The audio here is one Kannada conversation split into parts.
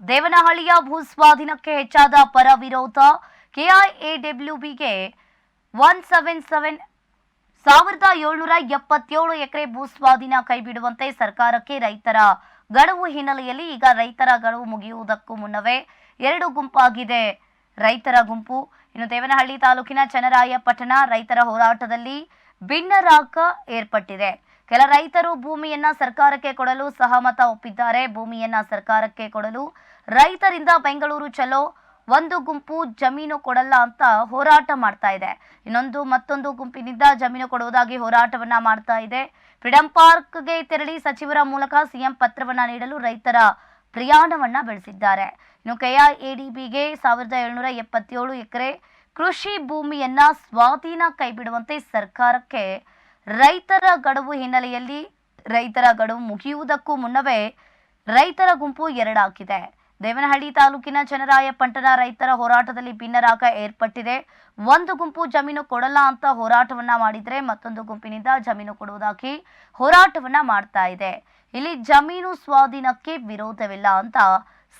ದೇವನಹಳ್ಳಿಯ ಭೂಸ್ವಾಧೀನಕ್ಕೆ ಹೆಚ್ಚಾದ ಪರ ವಿರೋಧ ಕೆಐಎಡಬ್ಲ್ಯೂಬಿಗೆ ಒನ್ ಸೆವೆನ್ ಸೆವೆನ್ ಸಾವಿರದ ಏಳ್ನೂರ ಎಪ್ಪತ್ತೇಳು ಎಕರೆ ಭೂಸ್ವಾಧೀನ ಕೈಬಿಡುವಂತೆ ಸರ್ಕಾರಕ್ಕೆ ರೈತರ ಗಡುವು ಹಿನ್ನೆಲೆಯಲ್ಲಿ ಈಗ ರೈತರ ಗಡುವು ಮುಗಿಯುವುದಕ್ಕೂ ಮುನ್ನವೇ ಎರಡು ಗುಂಪಾಗಿದೆ. ರೈತರ ಗುಂಪು ಇನ್ನು ದೇವನಹಳ್ಳಿ ತಾಲೂಕಿನ ಚನ್ನರಾಯಪಟ್ಟಣ ರೈತರ ಹೋರಾಟದಲ್ಲಿ ಭಿನ್ನರಾಗ ಏರ್ಪಟ್ಟಿದೆ. ಕೆಲ ರೈತರು ಭೂಮಿಯನ್ನ ಸರ್ಕಾರಕ್ಕೆ ಕೊಡಲು ಸಹಮತ ಒಪ್ಪಿದ್ದಾರೆ. ಭೂಮಿಯನ್ನ ಸರ್ಕಾರಕ್ಕೆ ಕೊಡಲು ರೈತರಿಂದ ಬೆಂಗಳೂರು ಚಲೋ, ಒಂದು ಗುಂಪು ಜಮೀನು ಕೊಡಲ್ಲ ಅಂತ ಹೋರಾಟ ಮಾಡ್ತಾ ಇದೆ. ಇನ್ನೊಂದು ಮತ್ತೊಂದು ಗುಂಪಿನಿಂದ ಜಮೀನು ಕೊಡುವುದಾಗಿ ಹೋರಾಟವನ್ನ ಮಾಡ್ತಾ ಇದೆ. ಫ್ರೀಡಂ ಪಾರ್ಕ್ಗೆ ತೆರಳಿ ಸಚಿವರ ಮೂಲಕ ಸಿಎಂ ಪತ್ರವನ್ನ ನೀಡಲು ರೈತರ ಪ್ರಯಾಣವನ್ನ ಬೆಳೆಸಿದ್ದಾರೆ. ಇನ್ನು ಕೆಆರ್ಎಡಿಬಿಗೆ ಸಾವಿರದ ಏಳ್ನೂರ ಎಪ್ಪತ್ತೇಳು ಎಕರೆ ಕೃಷಿ ಭೂಮಿಯನ್ನ ಸ್ವಾಧೀನ ಕೈಬಿಡುವಂತೆ ಸರ್ಕಾರಕ್ಕೆ ರೈತರ ಗಡುವು ಹಿನ್ನೆಲೆಯಲ್ಲಿ ರೈತರ ಗಡುವು ಮುಗಿಯುವುದಕ್ಕೂ ಮುನ್ನವೇ ರೈತರ ಗುಂಪು ಎರಡಾಗಿದೆ. ದೇವನಹಳ್ಳಿ ತಾಲೂಕಿನ ಚನ್ನರಾಯಪಟ್ಟಣ ರೈತರ ಹೋರಾಟದಲ್ಲಿ ಭಿನ್ನರಾಗ ಏರ್ಪಟ್ಟಿದೆ. ಒಂದು ಗುಂಪು ಜಮೀನು ಕೊಡಲ್ಲ ಅಂತ ಹೋರಾಟವನ್ನ ಮಾಡಿದ್ರೆ ಮತ್ತೊಂದು ಗುಂಪಿನಿಂದ ಜಮೀನು ಕೊಡುವುದಾಗಿ ಹೋರಾಟವನ್ನ ಮಾಡ್ತಾ ಇದೆ. ಇಲ್ಲಿ ಜಮೀನು ಸ್ವಾಧೀನಕ್ಕೆ ವಿರೋಧವಿಲ್ಲ ಅಂತ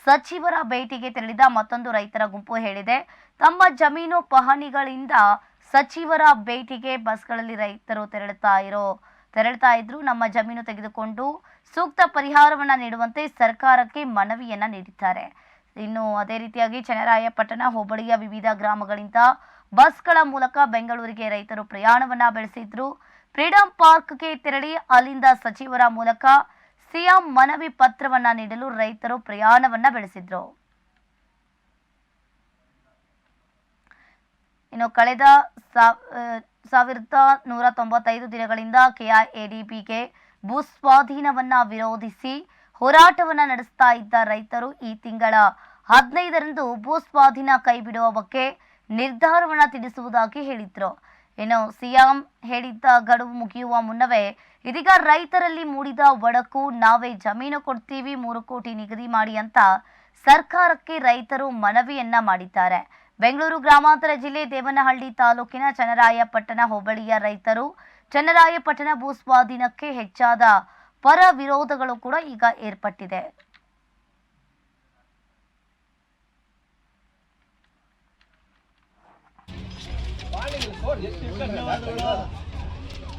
ಸಚಿವರ ಭೇಟಿಗೆ ತೆರಳಿದ ಮತ್ತೊಂದು ರೈತರ ಗುಂಪು ಹೇಳಿದೆ. ತಮ್ಮ ಜಮೀನು ಪಹಣಿಗಳಿಂದ ಸಚಿವರ ಭೇಟಿಗೆ ಬಸ್ಗಳಲ್ಲಿ ರೈತರು ತೆರಳುತ್ತಾ ಇರೋ, ತೆರಳ್ತಾ ಇದ್ರು ನಮ್ಮ ಜಮೀನು ತೆಗೆದುಕೊಂಡು ಸೂಕ್ತ ಪರಿಹಾರವನ್ನ ನೀಡುವಂತೆ ಸರ್ಕಾರಕ್ಕೆ ಮನವಿಯನ್ನ ನೀಡಿದ್ದಾರೆ. ಇನ್ನು ಅದೇ ರೀತಿಯಾಗಿ ಚನ್ನರಾಯಪಟ್ಟಣ ಹೋಬಳಿಯ ವಿವಿಧ ಗ್ರಾಮಗಳಿಂದ ಬಸ್ಗಳ ಮೂಲಕ ಬೆಂಗಳೂರಿಗೆ ರೈತರು ಪ್ರಯಾಣವನ್ನ ಬೆಳೆಸಿದ್ರು. ಫ್ರೀಡಂ ಪಾರ್ಕ್ಗೆ ತೆರಳಿ ಅಲ್ಲಿಂದ ಸಚಿವರ ಮೂಲಕ ಸಿಎಂ ಮನವಿ ಪತ್ರವನ್ನ ನೀಡಲು ರೈತರು ಪ್ರಯಾಣವನ್ನ ಬೆಳೆಸಿದ್ರು. ಇನ್ನು ಕಳೆದ ಸಾವಿರದ ನೂರ ತೊಂಬತ್ತೈದು ದಿನಗಳಿಂದ ಕೆಆರ್ಎಡಿಪಿಗೆ ಭೂ ಸ್ವಾಧೀನವನ್ನು ವಿರೋಧಿಸಿ ಹೋರಾಟವನ್ನ ನಡೆಸ್ತಾ ಇದ್ದ ರೈತರು ಈ ತಿಂಗಳ ಹದಿನೈದರಂದು ಭೂ ಸ್ವಾಧೀನ ಕೈಬಿಡುವ ಬಗ್ಗೆ ನಿರ್ಧಾರವನ್ನ ತಿಳಿಸುವುದಾಗಿ ಹೇಳಿದ್ರು. ಇನ್ನು ಸಿಎಂ ಹೇಳಿದ್ದ ಗಡುವು ಮುಗಿಯುವ ಮುನ್ನವೇ ಇದೀಗ ರೈತರಲ್ಲಿ ಮೂಡಿದ ಒಡಕು, ನಾವೇ ಜಮೀನು ಕೊಡ್ತೀವಿ, ಮೂರು ಕೋಟಿ ನಿಗದಿ ಮಾಡಿ ಅಂತ ಸರ್ಕಾರಕ್ಕೆ ರೈತರು ಮನವಿಯನ್ನ ಮಾಡಿದ್ದಾರೆ. ಬೆಂಗಳೂರು ಗ್ರಾಮಾಂತರ ಜಿಲ್ಲೆ ದೇವನಹಳ್ಳಿ ತಾಲೂಕಿನ ಚನ್ನರಾಯಪಟ್ಟಣ ಹೋಬಳಿಯ ರೈತರು ಚನ್ನರಾಯಪಟ್ಟಣ ಭೂಸ್ವಾಧೀನಕ್ಕೆ ಹೆಚ್ಚಾದ ಪರ ವಿರೋಧಗಳು ಕೂಡ ಈಗ ಏರ್ಪಟ್ಟಿದೆ.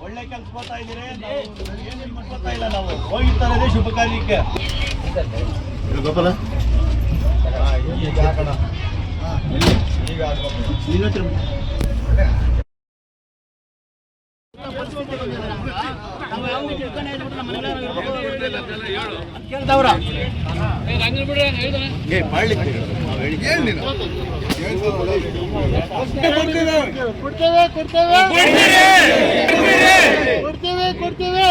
ಒಳ್ಳೆ ಕೆಲಸ ಕೊಡ್ತಾ ಇದ್ದೀರಿ ನಾವು ಏನು ನಿಮ್ಗೆ ಇಲ್ಲ ನಾವು. ಹೋಗಿರ್ತಾರೆ ಇದೇ ಶುಭ ಕಾರ್ಯಕ್ಕೆ. ಕೊಡ್ತೇವೆ ಕೊಡ್ತೇವೆ ಕೊಡ್ತೇವೆ ಕೊಡ್ತೇವೆ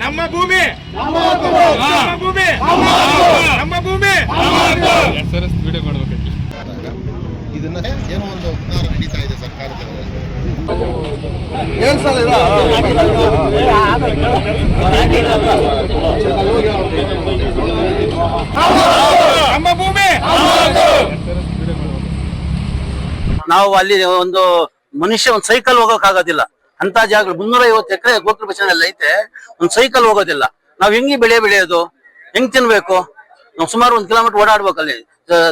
ನಮ್ಮ ಭೂಮಿ. ನಮ್ಮ ನಮ್ಮ ಭೂಮಿ ಇದನ್ನ ಏನೋ ಒಂದು ಉಪಕಾರ ನಡೀತಾ ಇದೆ ಸರ್ಕಾರದಲ್ಲಿ ನಮ್ಮ ಭೂಮಿ! ನಾವು ಅಲ್ಲಿ ಒಂದು ಮನುಷ್ಯ ಒಂದ್ ಸೈಕಲ್ ಹೋಗೋಕ್ ಆಗೋದಿಲ್ಲ. ಅಂತ ಜಾಗ ಮುನ್ನೂರ ಐವತ್ತು ಎಕರೆ ಗೋಕುಲ ಬಚ್ಚನಲ್ಲಿ ಐತೆ. ಒಂದ್ ಸೈಕಲ್ ಹೋಗೋದಿಲ್ಲ. ನಾವ್ ಹೆಂಗಿ ಬೆಳೆ ಬೆಳೆಯೋದು? ಹೆಂಗ್ ತಿನ್ಬೇಕು? ನಾವು ಸುಮಾರು ಒಂದ್ ಕಿಲೋಮೀಟರ್ ಓಡಾಡ್ಬೇಕು ಅಲ್ಲಿ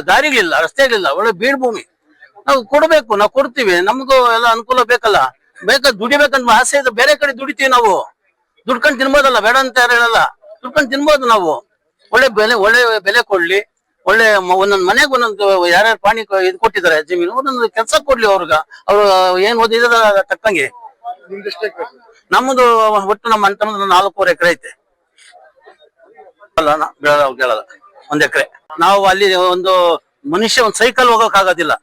ದಾರಿಗಳಿಲ್ಲ, ರಸ್ತೆಗಳಿಲ್ಲ, ಒಳ್ಳೆ ಬೀಡ್ ಭೂಮಿ. ನಾವು ಕೊಡ್ಬೇಕು, ನಾವು ಕೊಡ್ತೀವಿ, ನಮಗೂ ಎಲ್ಲ ಅನುಕೂಲ ಬೇಕಲ್ಲ. ಬೇಕಾದ ದುಡಿಬೇಕಂತ ಆಸೆ ಇದೆ, ಬೇರೆ ಕಡೆ ದುಡಿತೀವಿ ನಾವು. ದುಡ್ಕೊಂಡು ತಿನ್ಬೋದಲ್ಲ, ಬೇಡ ಅಂತ ಯಾರು ಹೇಳಲ್ಲ. ದುಡ್ಕೊಂಡು ತಿನ್ಬೋದು ನಾವು. ಒಳ್ಳೆ ಬೆಲೆ ಒಳ್ಳೆ ಬೆಲೆ ಕೊಡ್ಲಿ. ಒಳ್ಳೆ ಒಂದೊಂದು ಮನೆಗೆ ಒಂದೊಂದು ಯಾರ್ಯಾರು ಪಾಣಿ ಇದ್ ಕೊಟ್ಟಿದ್ದಾರೆ, ಜಮೀನು, ಒಂದೊಂದು ಕೆಲಸ ಕೊಡ್ಲಿ ಅವ್ರಿಗೆ. ಅವ್ರು ಏನ್ ಓದಿದ ತಕ್ಕಂಗೆ. ನಮ್ಮದು ಒಟ್ಟು ನಮ್ಮ ಅಂತ ನಾಲ್ಕೂವರೆ ಎಕರೆ ಐತೆ. ಅಲ್ಲ ಕೇಳಲ್ಲ. ಒಂದ್ ಎಕರೆ. ನಾವು ಅಲ್ಲಿ ಒಂದು ಮನುಷ್ಯ ಒಂದ್ ಸೈಕಲ್ ಹೋಗೋಕ್ ಆಗೋದಿಲ್ಲ